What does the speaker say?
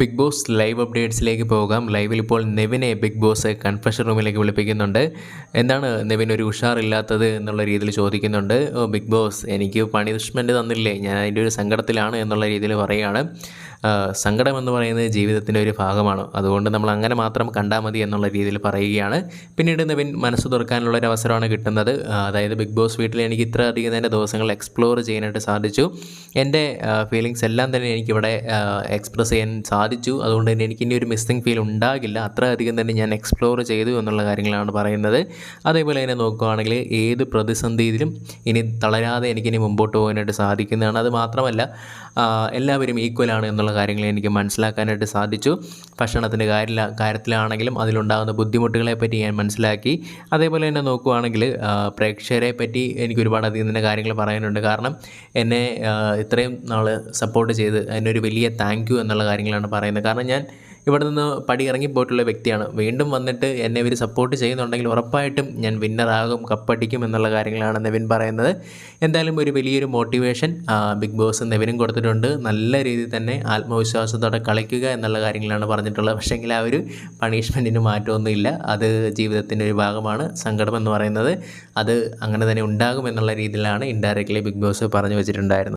Big boss live അപ്ഡേറ്റ്സിലേക്ക് പോകാം. ലൈവിൽ ഇപ്പോൾ നെവിനെ ബിഗ് ബോസ് കൺഫഷൻ റൂമിലേക്ക് വിളിപ്പിക്കുന്നുണ്ട്. എന്താണ് നെവിൻ ഒരു ഉഷാറില്ലാത്തത് എന്നുള്ള രീതിയിൽ ചോദിക്കുന്നുണ്ട്. ബിഗ് ബോസ് എനിക്ക് പണിഷ്മെന്റ് തന്നില്ലേ? ഞാൻ അതിന്റെ ഒരു സങ്കടത്തിലാണ് എന്നുള്ള രീതിയിൽ പറയുകയാണ്. സങ്കടമെന്ന് പറയുന്നത് ജീവിതത്തിന്റെ ഒരു ഭാഗമാണ്. അതുകൊണ്ട് നമ്മൾ അങ്ങനെ മാത്രം കണ്ടാൽ മതി എന്നുള്ള രീതിയിൽ പറയുകയാണ്. പിന്നീട് നെവിൻ മനസ്സ് തുറക്കാനുള്ള ഒരു അവസരമാണ് കിട്ടുന്നത്. അതായത് ബിഗ് ബോസ് വീട്ടിൽ എനിക്ക് ഇത്ര അധികം തന്നെ ദിവസങ്ങൾ എക്സ്പ്ലോർ ചെയ്യാനായിട്ട് സാധിച്ചു. എന്റെ ഫീലിങ്സ് എല്ലാം തന്നെ എനിക്കിവിടെ എക്സ്പ്രസ് ചെയ്യാൻ സാധിച്ചു. അതുകൊണ്ട് തന്നെ എനിക്ക് ഇനി ഒരു മിസ്സിങ് ഫീൽ ഉണ്ടാകില്ല. അത്ര അധികം തന്നെ ഞാൻ എക്സ്പ്ലോർ ചെയ്തു എന്നുള്ള കാര്യങ്ങളാണ് പറയുന്നത്. അതേപോലെ തന്നെ നോക്കുകയാണെങ്കിൽ ഏത് പ്രതിസന്ധിയിലും ഇനി തളരാതെ എനിക്കിനി മുമ്പോട്ട് പോകാനായിട്ട് സാധിക്കുന്നതാണ്. അത് മാത്രമല്ല എല്ലാവരും ഈക്വലാണ് എന്നുള്ള കാര്യങ്ങൾ എനിക്ക് മനസ്സിലാക്കാനായിട്ട് സാധിച്ചു. ഭക്ഷണത്തിന്റെ കാര്യ കാര്യത്തിലാണെങ്കിലും അതിലുണ്ടാകുന്ന ബുദ്ധിമുട്ടുകളെ പറ്റി ഞാൻ മനസ്സിലാക്കി. അതേപോലെ തന്നെ നോക്കുകയാണെങ്കിൽ ആ, പ്രേക്ഷകരെ പറ്റി എനിക്ക് ഒരുപാട് അധികം തന്നെ കാര്യങ്ങൾ പറയാനുണ്ട്. കാരണം എന്നെ ഇത്രയും നാൾ സപ്പോർട്ട് ചെയ്ത് അതിനൊരു വലിയ താങ്ക് യു എന്നുള്ള കാര്യങ്ങളാണ് പറയുന്നത്. കാരണം ഞാൻ ഇവിടെ നിന്ന് പടി ഇറങ്ങി പോയിട്ടുള്ള വ്യക്തിയാണ്. വീണ്ടും വന്നിട്ട് എന്നെ ഇവർ സപ്പോർട്ട് ചെയ്യുന്നുണ്ടെങ്കിൽ ഉറപ്പായിട്ടും ഞാൻ വിന്നറാകും കപ്പടിക്കും എന്നുള്ള കാര്യങ്ങളാണ് നെവിൻ പറയുന്നത്. എന്തായാലും ഒരു വലിയൊരു മോട്ടിവേഷൻ ബിഗ് ബോസ് നെവിനും കൊടുത്തിട്ടുണ്ട്. നല്ല രീതിയിൽ തന്നെ ആത്മവിശ്വാസത്തോടെ കളിക്കുക എന്നുള്ള കാര്യങ്ങളാണ് പറഞ്ഞിട്ടുള്ളത്. പക്ഷേങ്കിൽ ആ ഒരു പണിഷ്മെന്റിന് മാറ്റമൊന്നുമില്ല. അത് ജീവിതത്തിന്റെ ഒരു ഭാഗമാണ് സങ്കടം എന്ന് പറയുന്നത്. അത് അങ്ങനെ തന്നെ ഉണ്ടാകും എന്നുള്ള രീതിയിലാണ് ഇൻഡയറക്റ്റ്ലി ബിഗ് ബോസ് പറഞ്ഞു വെച്ചിട്ടുണ്ടായിരുന്നത്.